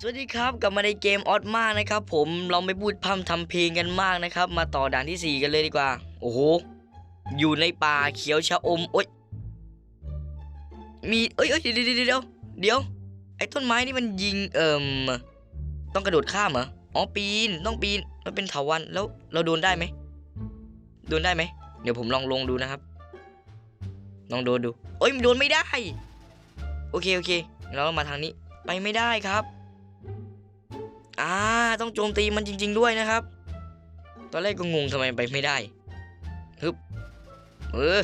สวัสดีครับกลับมาในเกมออสมานะครับผมเราไม่พูดพร่ำทำเพลงกันมากนะครับ มาต่อด่านที่ 4 กันเลยดีกว่า โอ้โห อยู่ในป่าเขียวชะอมโอ๊ยมีเอ้ยเอ้ยเดี๋ยวเดี๋ยวเดี๋ยวเดี๋ยวไอ้ต้นไม้นี่มันยิงเอิ่มต้องกระโดดข้ามเหรออ๋อปีนต้องปีนมันเป็นเถาวันแล้วเราโดนได้ไหมโดนได้ไหมเดี๋ยวผมลองลงดูนะครับลองโดนดูเอ้ยโดนไม่ได้ โอเคโอเค เรามาทางนี้ไปไม่ได้ครับ อ่าต้องโจมตีมันจริง ๆ ด้วยนะครับ ตอนแรกก็งงทำไมไปไม่ได้ฮึบเออ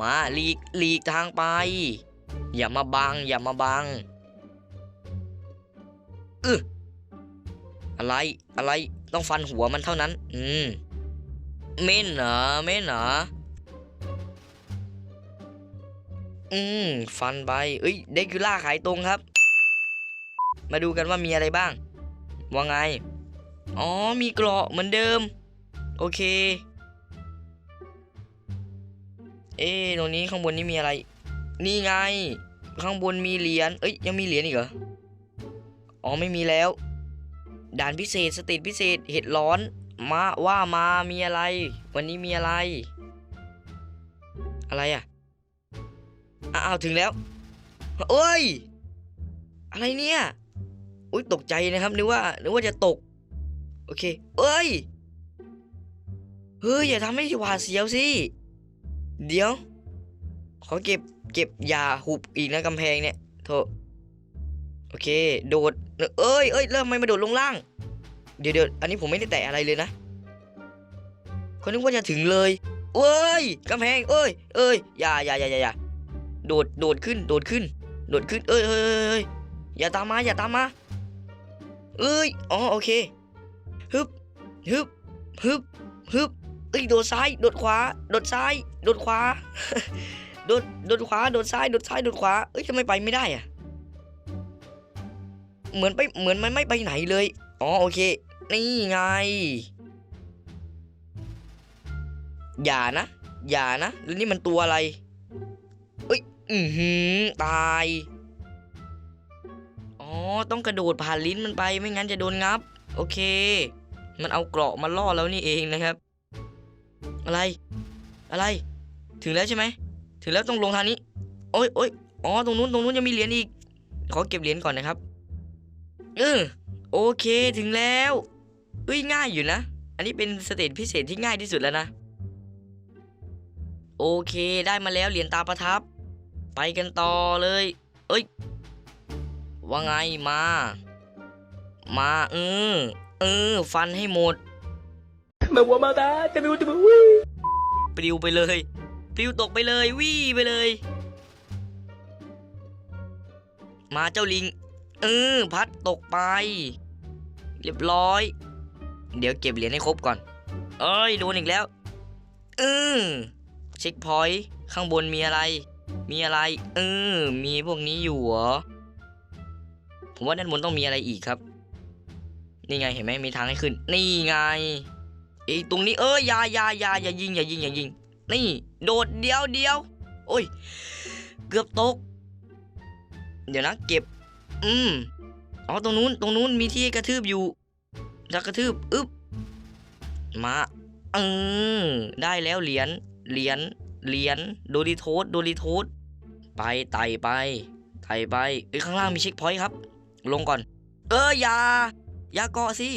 มาหลีกหลีกทางไป อย่ามาบัง อย่ามาบังเอออะไรอะไรต้องฟันหัวมันเท่านั้น อืมเม่นเหรอเม่นเหรออืมฟันไปเอ้ยเด็กคือล่าขายตรงครับ มาดูกันว่ามีอะไรบ้าง ว่าไง อ๋อ มีเกราะเหมือนเดิม โอเค เอ๊ตรงนี้ข้างบนนี้มีอะไร นี่ไง ข้างบนมีเหรียญ เอ้ย ยังมีเหรียญอีกเหรอ อ๋อ ไม่มีแล้ว ด่านพิเศษ สเตจพิเศษ เห็ดร้อน มาว่ามา มีอะไร วันนี้มีอะไร อะไรอะ อ้าว ถึงแล้วเอ้ย อะไรเนี่ย อุ้ยตกใจนะครับนึกว่านึกว่าจะตก โอเค เอ้ย เฮ้ย อย่าทำให้หวาดเสียวสิ เดี๋ยว ขอเก็บเก็บยาหุบอีกนะกำแพงเนี่ยโถโอเค โดด เอ้ยเอ้ยเริ่มไม่มาโดดลงล่าง เดี๋ยวเดี๋ยวอันนี้ผมไม่ได้แตะอะไรเลยนะเขานึกว่าจะถึงเลยเอ้ยกำแพง เอ้ย เอ้ยอย่าอย่าอย่าอย่าอย่าโดด โดดขึ้น โดดขึ้น โดดขึ้น เอ้ยเอ้ยเอ้ยอย่าตามมา อย่าตามมา เอ้ย อ๋อ โอเค ฮึบ ฮึบ ฮึบ ฮึบ เอ้ย โดดซ้าย โดดขวา โดดซ้าย โดดขวา โดด โดดขวา โดดซ้าย โดดซ้าย โดดขวา เอ้ยทำไมไปไม่ได้อะเหมือนไป เหมือนมันไม่ไปไหนเลย อ๋อ โอเค นี่ไง อย่านะ อย่านะ แล้วนี่มันตัวอะไร เอ้ย อือหือ ตาย ต้องกระโดดผ่านลิ้นมันไปไม่งั้นจะโดนงับ โอเค มันเอาเกราะมาล่อแล้วนี่เองนะครับ อะไร อะไร ถึงแล้วใช่ไหม ถึงแล้วต้องลงทางนี้ โอ้ยโอ้ยอ๋อ ตรงนู้น ตรงนู้นยังมีเหรียญอีก ขอเก็บเหรียญก่อนนะครับ เออโอเค ถึงแล้วเอ้ยง่ายอยู่นะ อันนี้เป็นสเตจพิเศษที่ง่ายที่สุดแล้วนะ โอเค ได้มาแล้วเหรียญตาประทับ ไปกันต่อเลย เอ้ย ว่าไงมา มาเออเออ ฟันให้หมด Me voy a matar, te me último. ปลิวไปเลยปลิวตกไปเลยวี่ไปเลย มาเจ้าลิง เออ พัดตกไป เรียบร้อย เดี๋ยวเก็บเหรียญให้ครบก่อน เอ้ยโดนอีกแล้ว เออเช็คพอยต์ข้างบนมีอะไร มีอะไร เออ มีพวกนี้อยู่เหรอ ผมว่าด้านบนต้องมีอะไรอีกครับ นี่ไงเห็นไหมมีทางให้ขึ้น นี่ไงไอ้ตรงนี้เอ้ยอย่าอย่าอย่าอย่ายิงอย่ายิงอย่ายิง นี่ โดดเดียวเดียวโอ้ย เกือบตก เดี๋ยวนะ เก็บ อืมอ๋อตรงนู้นตรงนู้นมีที่กระทืบอยู่จะกระทืบอึ๊บมาเออได้แล้วเหรียญเหรียญเหรียญโดริโทสโดริโทสไปไต่ไปไต่ไปเอ้ยข้างล่างมีเช็คพอยต์ครับ ลงก่อน เอออย่าอย่าเกาะสิ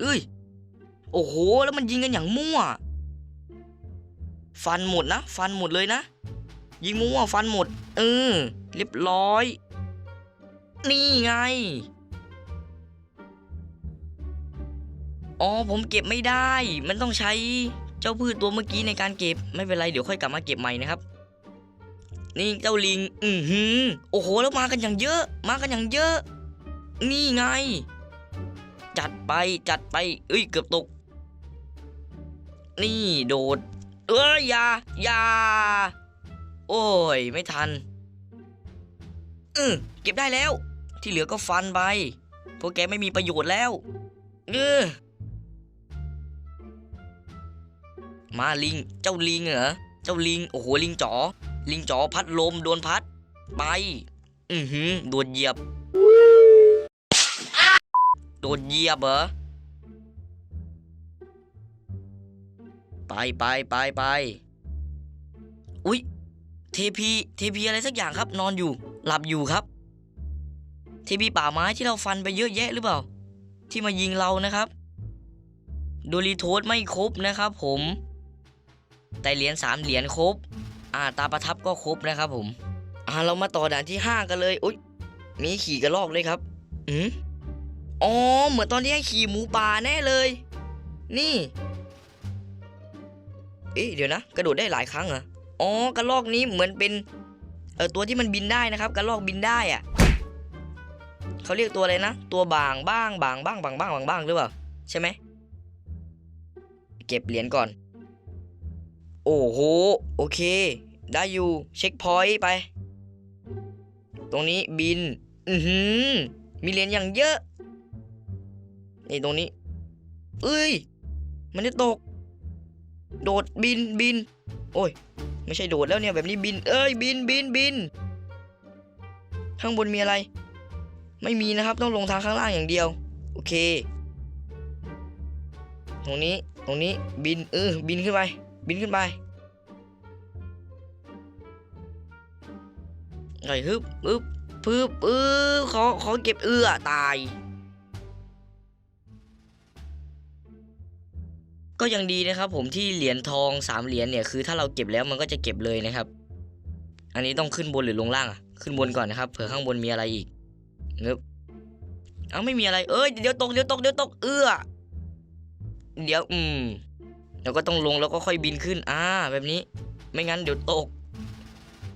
เอ้ย โอ้โห แล้วมันยิงกันอย่างมั่ว ฟันหมดนะ ฟันหมดเลยนะ ยิงมั่วฟันหมด เออ เรียบร้อย นี่ไง อ๋อ ผมเก็บไม่ได้ มันต้องใช้เจ้าพืชตัวเมื่อกี้ในการเก็บ ไม่เป็นไร เดี๋ยวค่อยกลับมาเก็บใหม่นะครับ นี่เจ้าลิง อือหือ โอ้โห แล้วมากันอย่างเยอะ มากันอย่างเยอะ นี่ไง จัดไปจัดไป เอ้ยเกือบตก นี่โดด เอ้ยอย่าอย่าโอ้ย ไม่ทันเออเก็บได้แล้ว ที่เหลือก็ฟันไปพวกแกไม่มีประโยชน์แล้วเออมาลิง เจ้าลิงเหรอ เจ้าลิง โอ้โห ลิงจ๋อ ลิงจ๋อพัดลมโดนพัด ไป อือหือโดนเหยียบ โดเยียบเหรอ ไปไปไปไป อุ๊ย เทพีเทพีอะไรสักอย่างครับ นอนอยู่ หลับอยู่ครับ เทพีป่าไม้ที่เราฟันไปเยอะแยะหรือเปล่า ที่มายิงเรานะครับ โดริโทสไม่ครบนะครับผม แต่เหรียญสามเหรียญครบ อ่าตาประทับก็ครบนะครับผม อ่าเรามาต่อด่านที่ห้ากันเลย อุ๊ย มีขี่กระรอกด้วยครับ อืม อ๋อเหมือนตอนที่ให้ขี่หมูป่าแน่เลย นี่เอ๊ะเดี๋ยวนะ กระโดดได้หลายครั้งเหรออ๋อกระรอกนี้เหมือนเป็นเออตัวที่มันบินได้นะครับ กระรอกบินได้อะเขาเรียกตัวอะไรนะ ตัวบางบ้างบางบ้างบางบ้างบางบ้างหรือเปล่าใช่ไหมเก็บเหรียญก่อน โอ้โหโอเค ได้อยู่เช็คพอยต์ไป ตรงนี้บิน อือหือมีเหรียญอย่างเยอะ นี่ตรงนี้ เอ้ย มันจะตก โดดบินบิน โอ้ย ไม่ใช่โดดแล้วเนี่ยแบบนี้บิน เอ้ยบินบินบิน ข้างบนมีอะไร ไม่มีนะครับต้องลงทางข้างล่างอย่างเดียว โอเค ตรงนี้ตรงนี้บินเออบินขึ้นไป บินขึ้นไปไอ้ฮึบฮึบพึบเออขอขอเก็บเอือตาย ก็ยังดีนะครับ ผมที่เหรียญทองสามเหรียญเนี่ยคือถ้าเราเก็บแล้วมันก็จะเก็บเลยนะครับ อันนี้ต้องขึ้นบนหรือลงล่างอะขึ้นบนก่อนนะครับเผื่อข้างบนมีอะไรอีกเงึบเอาไม่มีอะไรเอ้ยเดี๋ยวตกเดี๋ยวตกเดี๋ยวตกเอื้อเดี๋ยวอืมแล้วก็ต้องลงแล้วก็ค่อยบินขึ้น อ่า แบบนี้ ไม่งั้นเดี๋ยวตก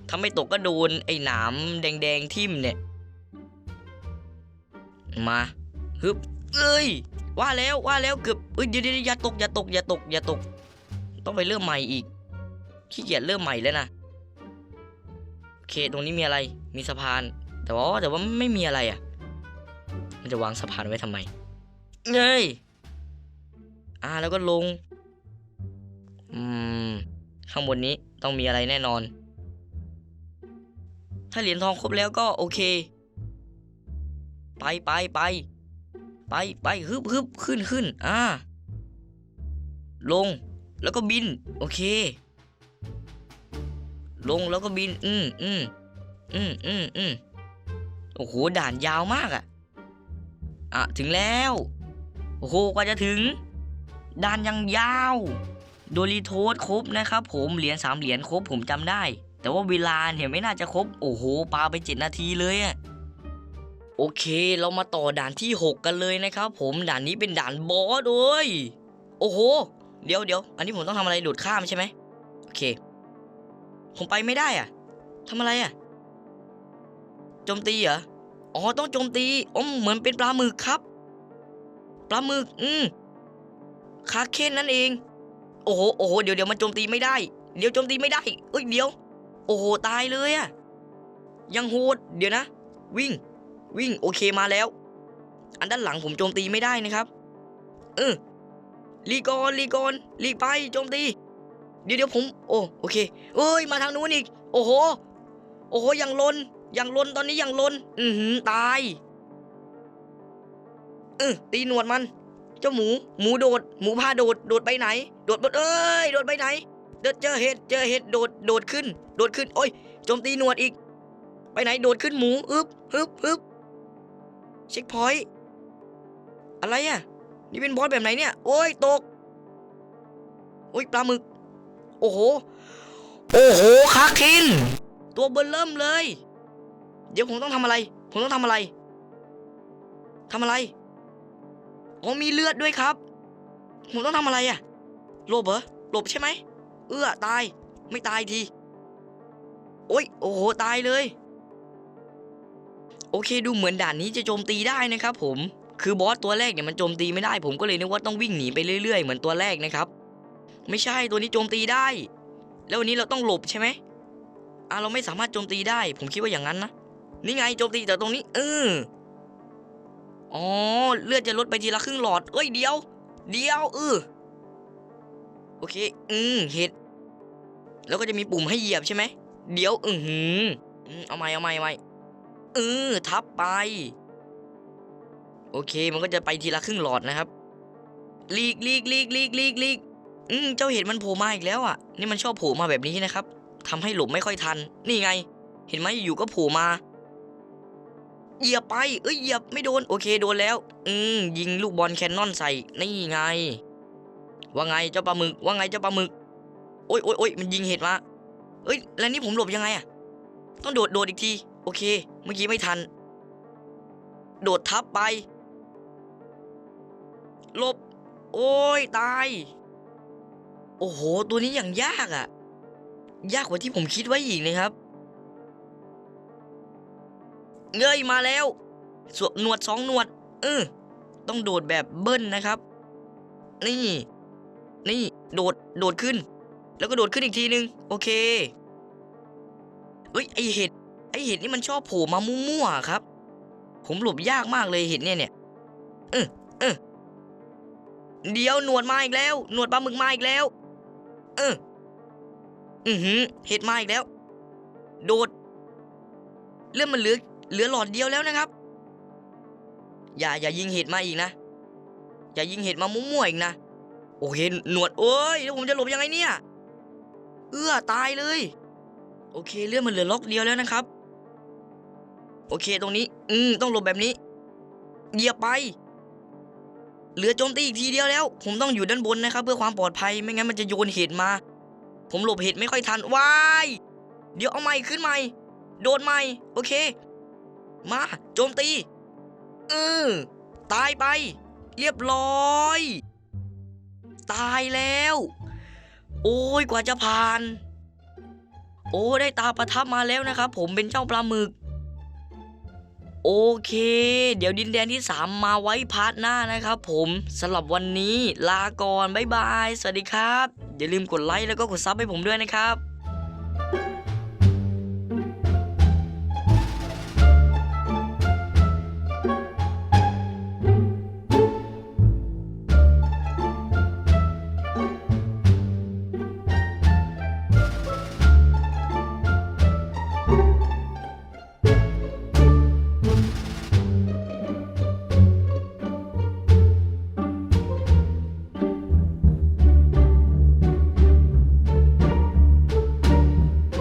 ถ้าไม่ตกก็โดนไอ้หนามแดงๆทิ่มเนี่ย มาฮึบเอ้ย ว่าแล้วว่าแล้วเกือบเอ้ยเดี๋ยวเดี๋ยวอย่าตกอย่าตกอย่าตกอย่าตก ต้องไปเริ่มใหม่อีกขี้เกียจเริ่มใหม่แล้วนะโอเคตรงนี้มีอะไร มีสะพาน แต่ว่าแต่ว่าไม่มีอะไรอะ มันจะวางสะพานไว้ทำไมเอ้ยอ่าแล้วก็ลง อืม ข้างบนนี้ต้องมีอะไรแน่นอน ถ้าเหรียญทองครบแล้วก็โอเค ไปไปไป ไปไปฮึบฮึบขึ้นขึ้นอ่าลงแล้วก็บิน โอเค ลงแล้วก็บิน อืมอืมอืมอืมอืมโอ้โห ด่านยาวมากอะอะ ถึงแล้ว โอ้โห กว่าจะถึง ด่านยังยาว โดริโทสครบนะครับผม เหรียญสามเหรียญครบผมจำได้ แต่ว่าเวลาเนี่ยไม่น่าจะครบ โอ้โห ปาไปเจ็ดนาทีเลยอะ โอเคเรามาต่อด่านที่ 6 กันเลยนะครับ ผมด่านนี้เป็นด่านบอสด้ยโอ้โห เดี๋ยวเดี๋ยวอันนี้ผมต้องทำอะไรโดดข้ามใช่ไหมโอเค ผมไปไม่ได้อะทำอะไรอะโจมตีเหรออ๋อต้องโจมตีอ๋อเหมือนเป็นปลาหมึกครับปลาหมึกอืมคาเคนนั่นเอง โอ้โหโอ้โหเดี๋ยวเดี๋ยวมันโจมตีไม่ได้ เดี๋ยวโจมตีไม่ได้เอ้ยเดี๋ยว โอ้โหตายเลยอะยังโหดเดี๋ยวนะ วิ่ง วิ่งโอเคมาแล้ว อันด้านหลังผมโจมตีไม่ได้นะครับเออลีกอนลีกอนลีกไปโจมตี เดี๋ยวเดี๋ยวผม โอ้โอเคเอ้ยมาทางนู้นอีก โอ้โห โอ้โหยังลนยังลนตอนนี้ยังลน อือหือตายเออตีหนวดมัน เจ้าหมู หมูโดด หมูพาโดด โดดไปไหน โดดบดเอ้ย โดดไปไหน เดเจอเห็ด เจอเห็ด โดด โดดขึ้น โดดขึ้น โอ้ย โจมตีหนวดอีก ไปไหน โดดขึ้นหมู อึบฮึบฮึบ เช็คพอยต์อะไรอะ นี่เป็นบอสแบบไหนเนี่ย โอ้ยตก โอ้ยปลาหมึก โอ้โห โอ้โหคาคิน ตัวเบนเริ่มเลย เดี๋ยวผมต้องทำอะไร ผมต้องทำอะไรทำอะไรอ๋อมีเลือดด้วยครับ ผมต้องทำอะไรอะหลบเหรอหลบใช่ไหม เอื้อตาย ไม่ตายที โอ้ย โอ้โห ตายเลย โอเคดูเหมือนด่านนี้จะโจมตีได้นะครับผมคือบอสตัวแรกเนี่ยมันโจมตีไม่ได้ ผมก็เลยนึกว่าต้องวิ่งหนีไปเรื่อยๆ เหมือนตัวแรกนะครับ ไม่ใช่ตัวนี้โจมตีได้ แล้ววันนี้เราต้องหลบใช่ไหมอะเราไม่สามารถโจมตีได้ ผมคิดว่าอย่างนั้นนะนี่ไงโจมตีแต่ตรงนี้เอออ๋อเลือดจะลดไปทีละครึ่งหลอด เอ้ยเดียว เดียวเออโอเค อืมเห็ดแล้วก็จะมีปุ่มให้เหยียบใช่ไหมเดี๋ยวอือหือเอาใหม่เอาใหม่เอาใหม่ เออ ทับไป โอเค มันก็จะไปทีละครึ่งหลอดนะครับ ลีกลีกลีกลีกลีกลีกอืมเจ้าเห็ดมันโผล่มาอีกแล้วอะ นี่มันชอบโผล่มาแบบนี้นะครับทำให้หลบไม่ค่อยทัน นี่ไง เห็นไหมอยู่ก็โผล่มาเหยียบไป เอ้ยเหยียบไม่โดน โอเคโดนแล้ว อืมยิงลูกบอลแคนนอนใส่ นี่ไง ว่าไงเจ้าปลาหมึก ว่าไงเจ้าปลาหมึก โอ้ยโอ้ยโอ้ยมันยิงเห็ดมาเอ้ย แล้วนี่ผมหลบยังไงอะ ต้องโดดโดดอีกที โอเค เมื่อกี้ไม่ทัน โดดทับไป ลบ โอ้ยตาย โอ้โห ตัวนี้อย่างยากอะยากกว่าที่ผมคิดไว้อีกนะครับ เงยมาแล้วสวมหนวดสองหนวด เออต้องโดดแบบเบิ้ลนะครับ นี่ นี่ โดด โดดขึ้น แล้วก็โดดขึ้นอีกทีนึง โอเค เอ้ย ไอเห็ด ไอเห็ดนี่มันชอบโผล่มามั่วๆครับ ผมหลบยากมากเลยเห็ดเนี่ยเนี่ยเออเออเดี๋ยวหนวดมาอีกแล้ว หนวดปลาหมึกมาอีกแล้ว เอออือหือเห็ดมาอีกแล้ว โดดเรื่องมันเหลือเหลือหลอดเดียวแล้วนะครับ อย่าอย่ายิงเห็ดมาอีกนะ อย่ายิงเห็ดมามั่วๆอีกนะ โอเคหนวดโอ้ยแล้วผมจะหลบยังไงเนี่ย เอื้อตายเลย โอเคเลื่อนมันเหลือล็อกเดียวแล้วนะครับ โอเคตรงนี้ อืมต้องหลบแบบนี้เหยียบไป เหลือโจมตีอีกทีเดียวแล้ว ผมต้องอยู่ด้านบนนะครับ เพื่อความปลอดภัยไม่งั้นมันจะโยนเห็ดมา ผมหลบเห็ดไม่ค่อยทันวายเดี๋ยวเอาใหม่ขึ้นใหม่ โดนใหม่ โอเค มาโจมตีเออตายไป เรียบร้อย ตายแล้ว โอ้ยกว่าจะผ่าน โอ้ได้ตาประทับมาแล้วนะครับ ผมเป็นเจ้าปลาหมึก โอเค เดี๋ยวดินแดนที่ 3 มาไว้พาร์ทหน้านะครับผมสำหรับวันนี้ลาก่อน บ๊ายบาย สวัสดีครับ อย่าลืมกดไลค์แล้วก็กดซับให้ผมด้วยนะครับ